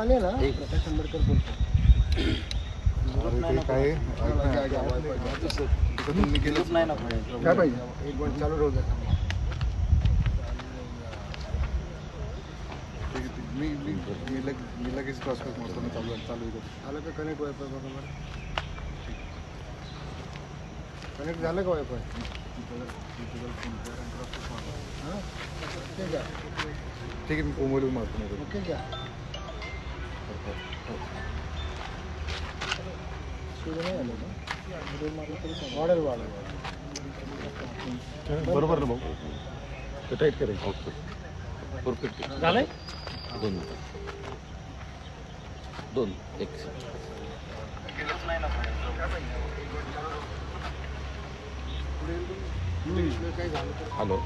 आले ना। प्रकाश आंबेडकर बोलतो काय तुम्ही केलंच नाही ना काय पाहिजे? एक चालू राहू द्या ठीक आहे, ठीक आहे. मी मी मी लग मी लगेच क्रॉस करत नसताना चालू चालू करतो आलं का कनेक्ट वायफाय बरोबर? कनेक्ट झालं का वायफाय ठीक आहे मी मारतो ओके क्या बरोबर ना भाऊ ते टाईट करायचं ओके परफेक्ट झालंय दोन मिनिटं. दोन एक काय झालं तर हॅलो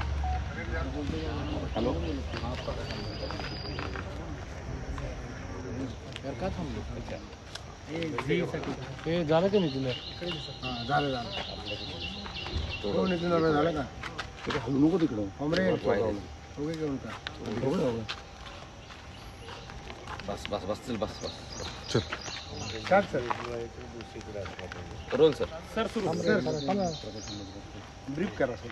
हॅलो यार का थांबलो हे। झालं का नाही हाँ झालं झालं हो नितीन दादा झालं का? तिथे हलू नको तिकडं हमरे ओके घेऊन का बस बस बस चल बस बस। चल। Start sir. Roll sir. Sir सुरू सर ब्रीफ करा सर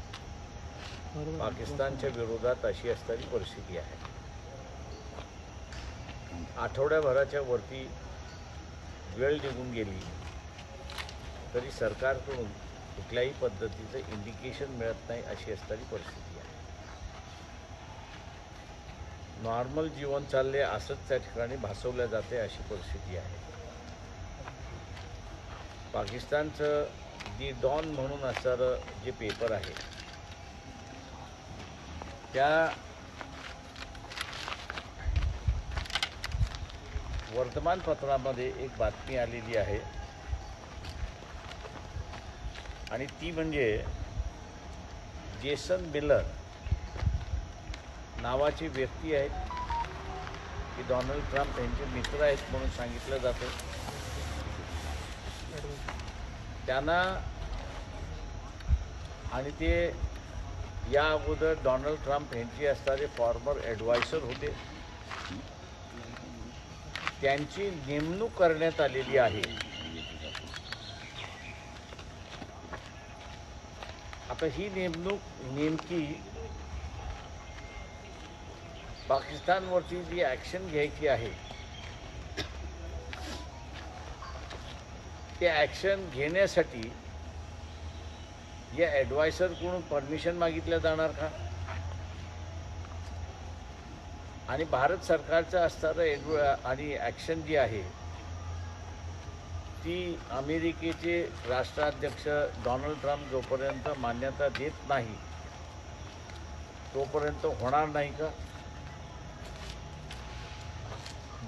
पाकिस्तानच्या विरोधात अशी असणारी परिस्थिती आहे. आठवड्याभराच्या वरती वेळ निघून गेली तरी सरकारकडून कुठल्याही पद्धतीचं इंडिकेशन मिळत नाही अशी असणारी परिस्थिती आहे. नॉर्मल जीवन चालले असंच त्या ठिकाणी भासवलं जाते अशी परिस्थिती आहे. पाकिस्तानचं दी डॉन म्हणून असणारं जे पेपर आहे त्या वर्तमानपत्रामध्ये एक बातमी आलेली आहे. आणि ती म्हणजे जेसन मिलर नावाची व्यक्ती आहेत. की डॉनाल्ड ट्रम्प यांचे मित्र आहेत म्हणून सांगितलं जातं. त्यांना आणि ते या अगोदर डोनाल्ड ट्रम्प यांचे असणारे फॉर्मर ॲडवायसर होते. त्यांची नेमणूक करण्यात आलेली आहे. आता ही नेमणूक नेमकी पाकिस्तानवरची जी ॲक्शन घ्यायची आहे ते ॲक्शन घेण्यासाठी या ॲडवायसरकडून परमिशन मागितल्या जाणार का? आणि भारत सरकारचं असणारं एडव आणि ॲक्शन जी आहे ती अमेरिकेचे राष्ट्राध्यक्ष डोनाल्ड ट्रम्प जोपर्यंत मान्यता देत नाही तोपर्यंत होणार नाही का?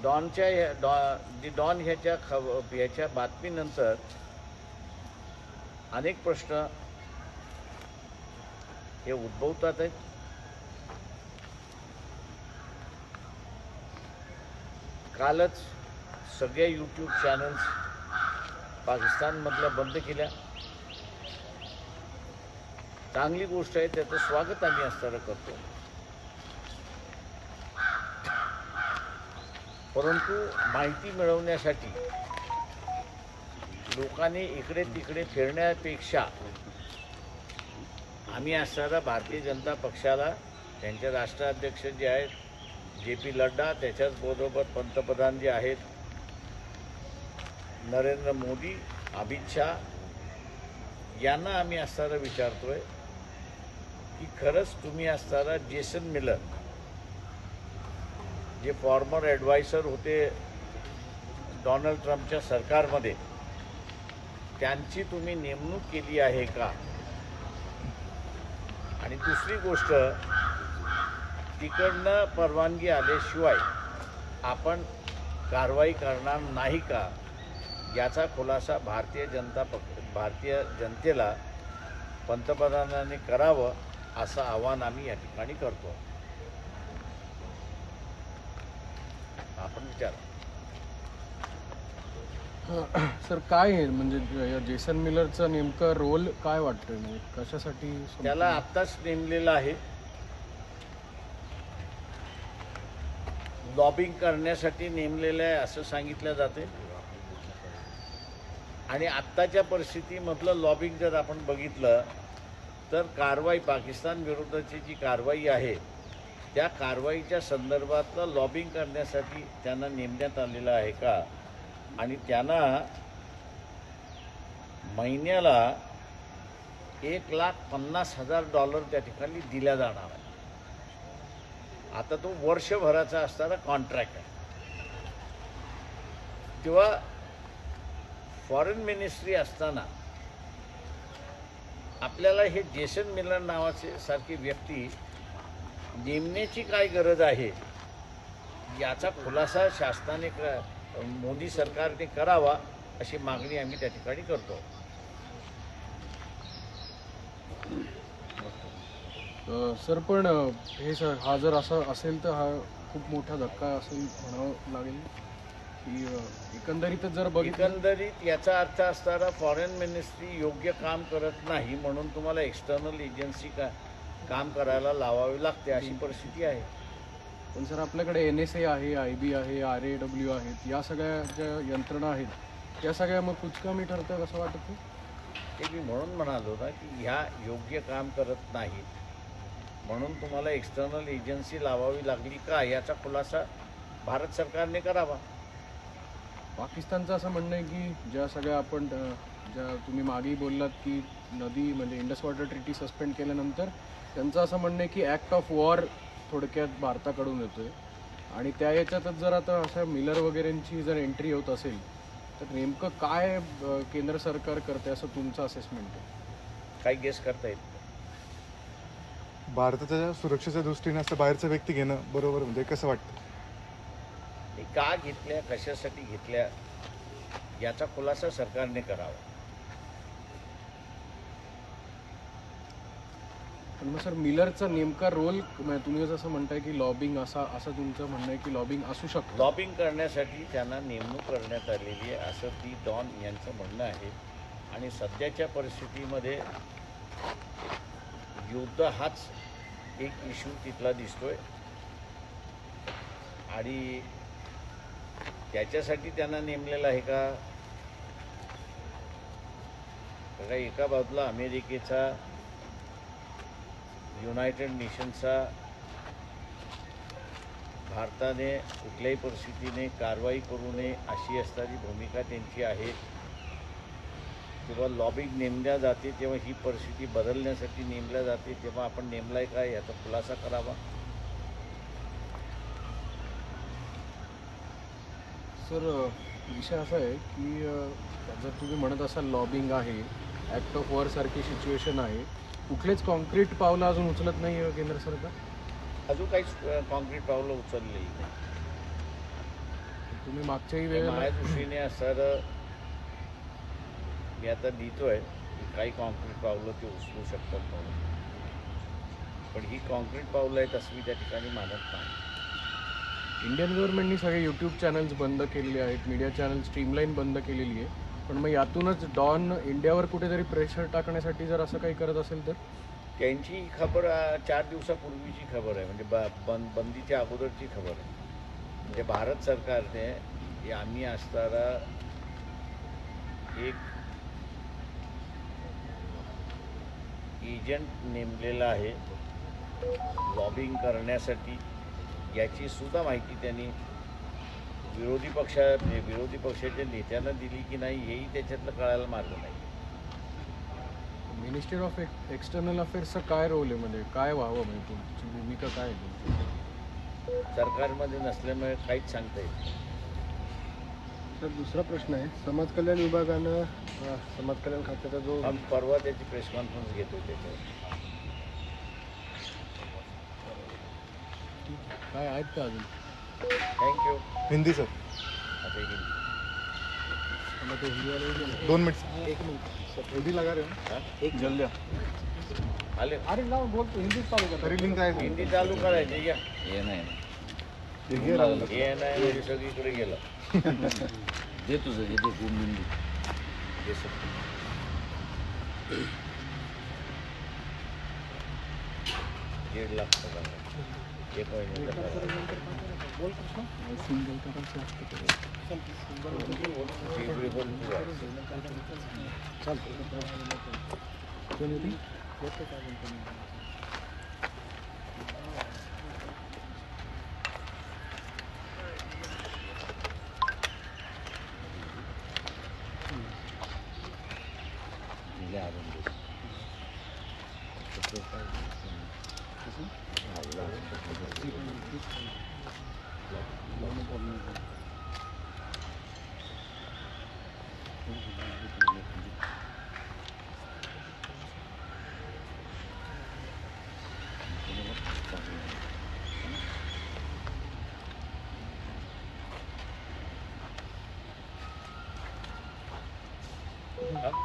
डॉनच्या ह्या डॉ जी डॉन ह्याच्या खब ह्याच्या बातमीनंतर अनेक प्रश्न हे उद्भवतात आहेत कालच सगळ्या यूट्यूब चॅनल्स पाकिस्तानमधल्या बंद केल्या. चांगली गोष्ट आहे त्याचं स्वागत आम्ही असताना करतो. परंतु माहिती मिळवण्यासाठी लोकांनी इकडे तिकडे फिरण्यापेक्षा आम्ही असणारा भारतीय जनता पक्षाला त्यांचे राष्ट्राध्यक्ष जे आहेत जे पी लड्डा त्याच्याच बरोबर पंतप्रधान जे आहेत नरेंद्र मोदी अमित शहा यांना आम्ही असताना विचारतोय की खरंच तुम्ही असताना जेसन मिलर जे फॉर्मर ॲडवायसर होते डोनाल्ड ट्रम्पच्या सरकारमध्ये त्यांची तुम्ही नेमणूक केली आहे का? दुसरी गोष्ट तिकडनं परवानगी आल्याशिवाय आपण कारवाई करणार नाही का? याचा खुलासा भारतीय जनता पक्ष भारतीय जनतेला पंतप्रधानांनी करावं असं आव्हान आम्ही या ठिकाणी करतो. आपण विचारा. सर काय आहे म्हणजे या जेसन मिलरचा नेमका रोल काय वाटतोय? म्हणजे कशासाठी त्याला आत्ताच नेमलेलं आहे. लॉबिंग करण्यासाठी नेमलेलं आहे असं सांगितलं जाते. आणि आत्ताच्या परिस्थितीमधलं लॉबिंग जर आपण बघितलं तर कारवाई पाकिस्तान विरुद्धची जी कारवाई आहे त्या कारवाईच्या संदर्भातलं लॉबिंग करण्यासाठी त्यांना नेमण्यात आलेलं आहे का? आणि त्यांना महिन्याला एक लाख पन्नास हजार डॉलर त्या ठिकाणी दिल्या जाणार आहे. आता तो वर्षभराचा असणारा कॉन्ट्रॅक्ट आहे. तेव्हा फॉरेन मिनिस्ट्री असताना आपल्याला हे जेसन मिलर नावाचे सारखी व्यक्ती नेमण्याची काय गरज आहे? याचा खुलासा शासनाने क मोदी सरकारने करावा अशी मागणी आम्ही त्या ठिकाणी करतो. सर पण हे सर हा जर असा असेल तर हा खूप मोठा धक्का असेल म्हणावं लागेल की एकंदरीतच जर बघितलं एकंदरीत याचा अर्थ असताना फॉरेन मिनिस्ट्री योग्य काम करत नाही म्हणून तुम्हाला एक्सटर्नल एजन्सी का काम करायला लावावी लागते अशी परिस्थिती आहे. पण सर आपल्याकडे एन एस ए आहे आय बी आहे आर ए डब्ल्यू आहेत या सगळ्या ज्या यंत्रणा आहेत त्या सगळ्या मग कुचकामी ठरतात असं वाटत ते मी म्हणून म्हणालो ना की ह्या योग्य काम करत नाहीत. म्हणून तुम्हाला एक्सटर्नल एजन्सी लावावी लागली का? याचा खुलासा भारत सरकारने करावा. पाकिस्तानचं असं म्हणणं आहे की ज्या सगळ्या आपण ज्या तुम्ही मागेही बोललात की नदी म्हणजे इंडस वॉटर ट्रिटी सस्पेंड केल्यानंतर त्यांचं असं म्हणणं आहे की ॲक्ट ऑफ वॉर थोडक्यात भारताकडून येतोय. आणि त्या याच्यातच जर आता असं मिलर वगैरेंची जर एंट्री होत असेल तर नेमकं काय केंद्र सरकार करते असं तुमचं असेसमेंट आहे? काही गेस करता येत नाही. भारताच्या सुरक्षेच्या दृष्टीने असं बाहेरचा व्यक्ती घेणं बरोबर म्हणजे कसं वाटतं? ते का घेतल्या कशासाठी घेतल्या याचा खुलासा सरकारने करावा. आणि मग सर मिलरचा नेमका रोल म्हणजे तुम्ही जसं म्हणताय की लॉबिंग असा असं तुमचं म्हणणं आहे की लॉबिंग असू शकतं. लॉबिंग करण्यासाठी त्यांना नेमणूक करण्यात आलेली आहे असं ती डॉन यांचं म्हणणं आहे. आणि सध्याच्या परिस्थितीमध्ये युद्ध हाच एक इश्यू तिथला दिसतोय. आणि त्याच्यासाठी त्यांना नेमलेलं आहे का? एका बाजूला अमेरिकेचा युनायटेड नेशनचा भारताने कुठल्याही परिस्थितीने कारवाई करू नये अशी असणारी भूमिका त्यांची आहे. जेव्हा लॉबिंग नेमल्या जाते तेव्हा ही परिस्थिती बदलण्यासाठी नेमल्या जाते तेव्हा आपण नेमलाय काय याचा खुलासा करावा. सर विषय असा आहे की जर तुम्ही म्हणत असाल लॉबिंग आहे ॲक्ट ऑफ वॉर सारखी सिच्युएशन आहे कुठलेच कॉन्क्रीट पावलं अजून उचलत नाही आहे केंद्र सरकार. अजून काहीच कॉन्क्रीट पावलं उचललेली नाही. तुम्ही मागच्याही तर वेळेला माझ्या दृष्टीने असं मी आता लिहितोय की काही कॉन्क्रीट पावलं ते उचलू शकतात म्हणून. पण ही कॉन्क्रीट पावलं आहेत असं मी त्या ठिकाणी मानत नाही. इंडियन गव्हर्नमेंटनी सगळे यूट्यूब चॅनल्स बंद केलेले आहेत मीडिया चॅनल स्ट्रीमलाईन बंद केलेली आहे पण मग यातूनच डॉन इंडियावर कुठेतरी प्रेशर टाकण्यासाठी जर असं काही करत असेल तर? त्यांची खबर चार दिवसापूर्वीची खबर आहे. म्हणजे ब बंद बंदीच्या अगोदरची खबर आहे. म्हणजे भारत सरकारने आम्ही असताना एक एजंट नेमलेला आहे. लॉबिंग करण्यासाठी याची सुद्धा माहिती त्यांनी विरोधी पक्षा विरोधी पक्षाच्या नेत्यांना दिली की नाही हेही त्याच्यातलं कळायला मार्ग नाही. मिनिस्ट्री ऑफ एक्सटर्नल अफेअर्सचा काय रोल आहे म्हणजे? काय व्हावं म्हणजे तुमची भूमिका काय आहे तुमची? सरकारमध्ये नसल्यामुळे काहीच सांगता येत. सर दुसरा प्रश्न आहे. समाज कल्याण विभागानं समाज कल्याण खात्याचा जो आम्ही परवा त्याची प्रेस कॉन्फरन्स घेतो त्याच्यावर काय आहेत का अजून? Thank you Hindi sir. अच्छा हिंदी। ते दे ना. दोन। मिनट एक मिनिट हिंदी लगा रहे हो हाँ? एक जल्दी आले अरे। लाव बोलतो हिंदीच चालू कर तरी लिंक आहे हिंदी चालू करायची या हे। नाही। हे नाही म्हणजे सगळीकडे गेलं दे तुझं हे दे दोन बिंदू हे सगळं. दीड लाख पगार चालतो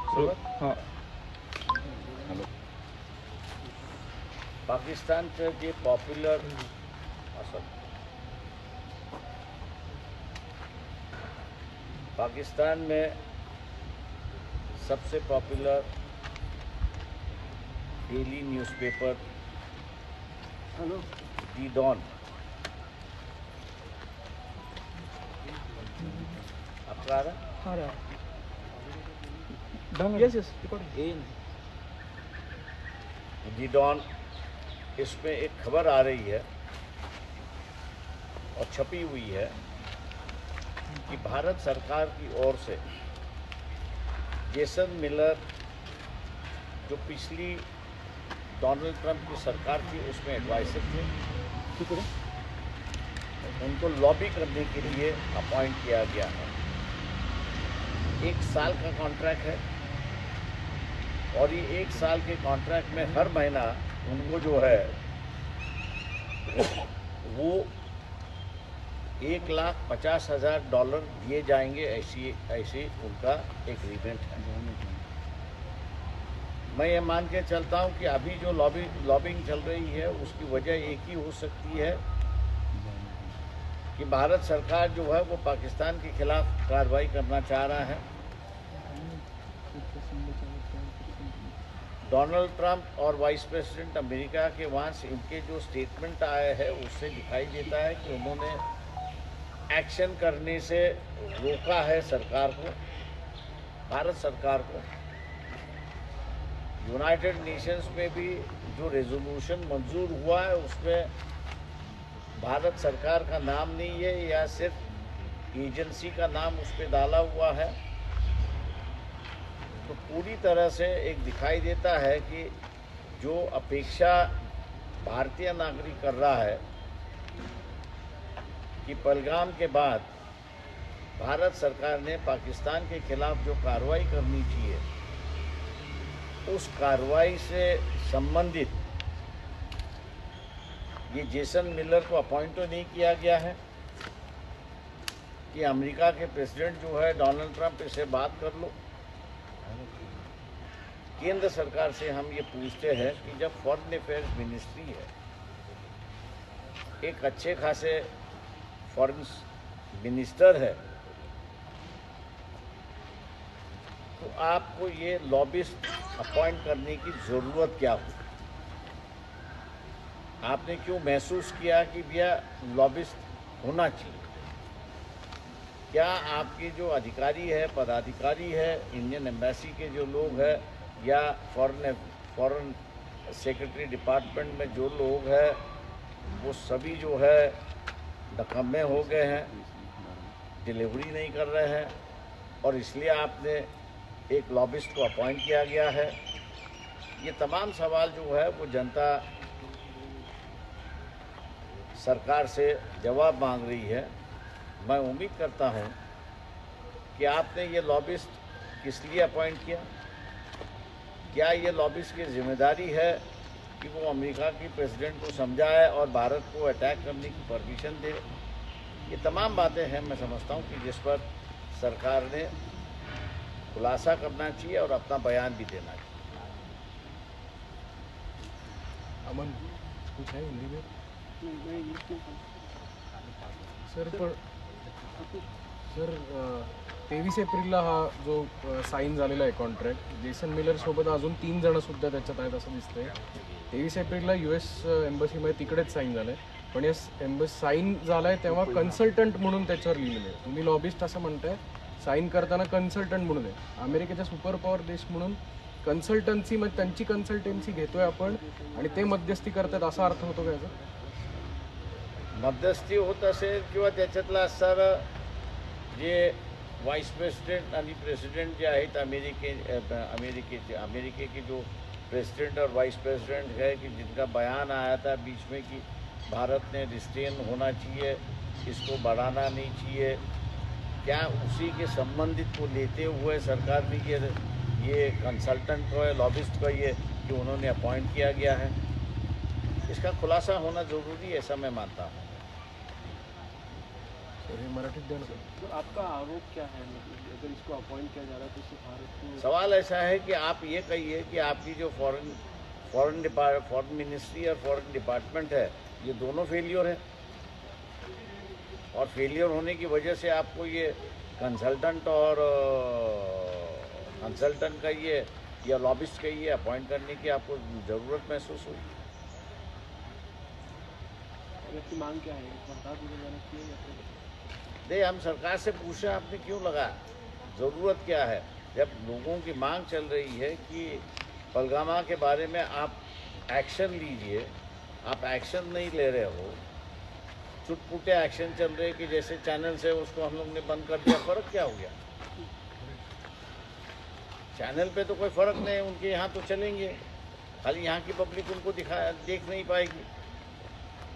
हा? सुरुवात? पाकिस्तानचं जे पॉप्युलर असं. पाकिस्तान में सबसे popular daily newspaper hello the Dawn आपका आ रहा है? दी डॉन इसमें एक खबर आ रही है और छपी हुई है कि भारत सरकार की ओर से जेसन मिलर जो पिछली डोनाल्ड ट्रंप की सरकार थी उसमें एडवाइजर थे। उनको लॉबी करने के लिए अपॉइंट किया गया है। एक साल का कॉन्ट्रैक्ट है। और ये एक साल के कॉन्ट्रैक्ट में हर महीना उनको जो है, वो एक लाख पचास हज़ार डॉलर दिए जाएँगे ऐसी ऐसी उनका एग्रीमेंट है। मैं ये मान के चलता हूँ कि अभी जो लॉबी लॉबिंग चल रही है, उसकी वजह एक ही हो सकती है कि भारत सरकार जो है, वो पाकिस्तान के खिलाफ कार्रवाई करना चाह रहा है। डोनाल्ड ट्रंप और वाइस प्रेसिडेंट अमेरिका के वहाँ से इनके जो स्टेटमेंट आए हैं, उससे दिखाई देता है कि उन्होंने एक्शन करने से रोका है सरकार को, भारत सरकार को। यूनाइटेड नेशंस में भी जो रेजोल्यूशन मंजूर हुआ है, उसमें भारत सरकार का नाम नहीं है, या सिर्फ़ एजेंसी का नाम उस पर डाला हुआ है। पूरी तरह से एक दिखाई देता है कि जो अपेक्षा भारतीय नागरिक कर रहा है कि पलगाम के बाद भारत सरकार ने पाकिस्तान के खिलाफ जो कार्रवाई करनी चाहिए, उस कार्रवाई से संबंधित ये जेसन मिलर को अपॉइंट तो नहीं किया गया है कि अमेरिका के प्रेसिडेंट जो है डोनाल्ड ट्रंप इससे बात कर लो। केंद्र सरकार से हम ये पूछते हैं कि जब फॉरेन अफेयर्स मिनिस्ट्री है, एक अच्छे खासे फॉरेन मिनिस्टर है तो आपको ये लॉबिस्ट अपॉइंट करने की ज़रूरत क्या हो? आपने क्यों महसूस किया कि भैया लॉबिस्ट होना चाहिए? क्या आपके जो अधिकारी है, पदाधिकारी है इंडियन एम्बेसी के जो लोग हैं या फॉरेन फॉरेन सेक्रेटरी डिपार्टमेंट में जो लोग हैं, वो सभी जो है नकम्मे हो गए हैं डिलीवरी नहीं कर रहे हैं, और इसलिए आपने एक लॉबिस्ट को अपॉइंट किया गया है। ये तमाम सवाल जो है, वो जनता सरकार से जवाब मांग रही है। मैं उम्मीद करता हूँ कि आपने ये लॉबिस्ट किस लिए अपॉइंट किया? क्या ये लॉबिस्ट की ज़िम्मेदारी है कि वो अमेरिका की प्रेसिडेंट को समझाए और भारत को अटैक करने की परमिशन दे? ये तमाम बातें हैं मैं समझता हूँ कि जिस पर सरकार ने खुलासा करना चाहिए और अपना बयान भी देना चाहिए। अमन कुछ है हिंदी में? सर पण सर तेवीस एप्रिलला हा जो साईन झालेला आहे कॉन्ट्रॅक्ट जेसन मिलर सोबत अजून तीन जण सुद्धा त्याच्यात आहेत असं दिसतंय. तेवीस एप्रिलला यू एस एम्बसीमध्ये तिकडेच साईन झालंय. पण या एम्बस साईन झालाय तेव्हा कन्सल्टंट म्हणून त्याच्यावर लिहिलेलं आहे. तुम्ही लॉबिस्ट असं म्हणताय साईन करताना कन्सल्टंट म्हणून आहे. अमेरिकेचा सुपर पॉवर देश म्हणून कन्सल्टन्सी म्हणजे त्यांची कन्सल्टन्सी घेतोय आपण आणि ते मध्यस्थी करतात असा अर्थ होतो का याचा? मध्यस्थी होत असेल किंवा त्याच्यातला असणारं जे व्हाईस प्रेसिडेंट आणि प्रेसिडेंट जे आहेत अमेरिके अ, अमेरिकेचे अमेरिके के जो प्रेसिडेंट और वाइस प्रेसिडेंट है कि जिनका बयान आया था बीच में कि भारत ने रिस्टेन होना चाहिए इसको बढ़ाना नहीं चाहिए। क्या उसी के संबंधित को लेते हुए सरकार ने ये ये कंसल्टेंट को या लॉबिस्ट को ये कि उन्होंने अपॉइंट किया गया है? इसका खुलासा होना ज़रूरी है ऐसा मैं मानता हूँ। तो आपका आरोप क्या है? मतलब अगर इसको अपॉइंट किया जा रहा है तो इससे भारत को सवाल ऐसा है कि आप ये कहिए कि आपकी जो foreign foreign depart foreign ministry और फॉरेन डिपार्टमेंट है ये दोनों फेलियर है। और फेलियर होने की वजह से आपको ये कंसल्टेंट और कंसल्टेंट का ये या लॉबिस्ट का ये अपॉइंट करने की आपको ज़रूरत महसूस हुई। मांग क्या है? नहीं हम सरकार से पूछे, आपने क्यों लगाया ज़रूरत क्या है? जब लोगों की मांग चल रही है कि पलगामा के बारे में आप एक्शन लीजिए, आप एक्शन नहीं ले रहे हो, चुटपुटे एक्शन चल रहे कि जैसे चैनल से उसको हम लोग ने बंद कर दिया, फ़र्क क्या हो गया? चैनल पे तो कोई फ़र्क नहीं, उनके यहाँ तो चलेंगे, खाली यहाँ की पब्लिक उनको दिखा, देख नहीं पाएगी।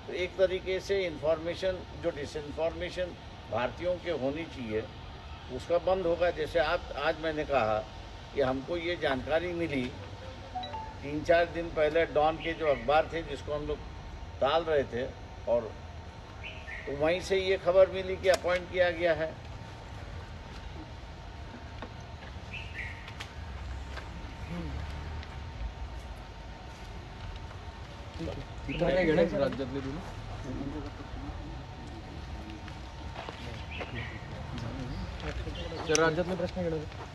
तो एक तरीके से इंफॉर्मेशन जो डिसइंफॉर्मेशन भारतीयों के होनी चाहिए उसका बंद होगा। जैसे आप आज मैंने कहा कि हमको ये जानकारी मिली तीन चार दिन पहले डॉन के जो अखबार थे जिसको हम लोग टाल रहे थे और तो वहीं से ये खबर मिली कि अपॉइंट किया गया है। राज्यातले राज्यातले प्रश्न घेणार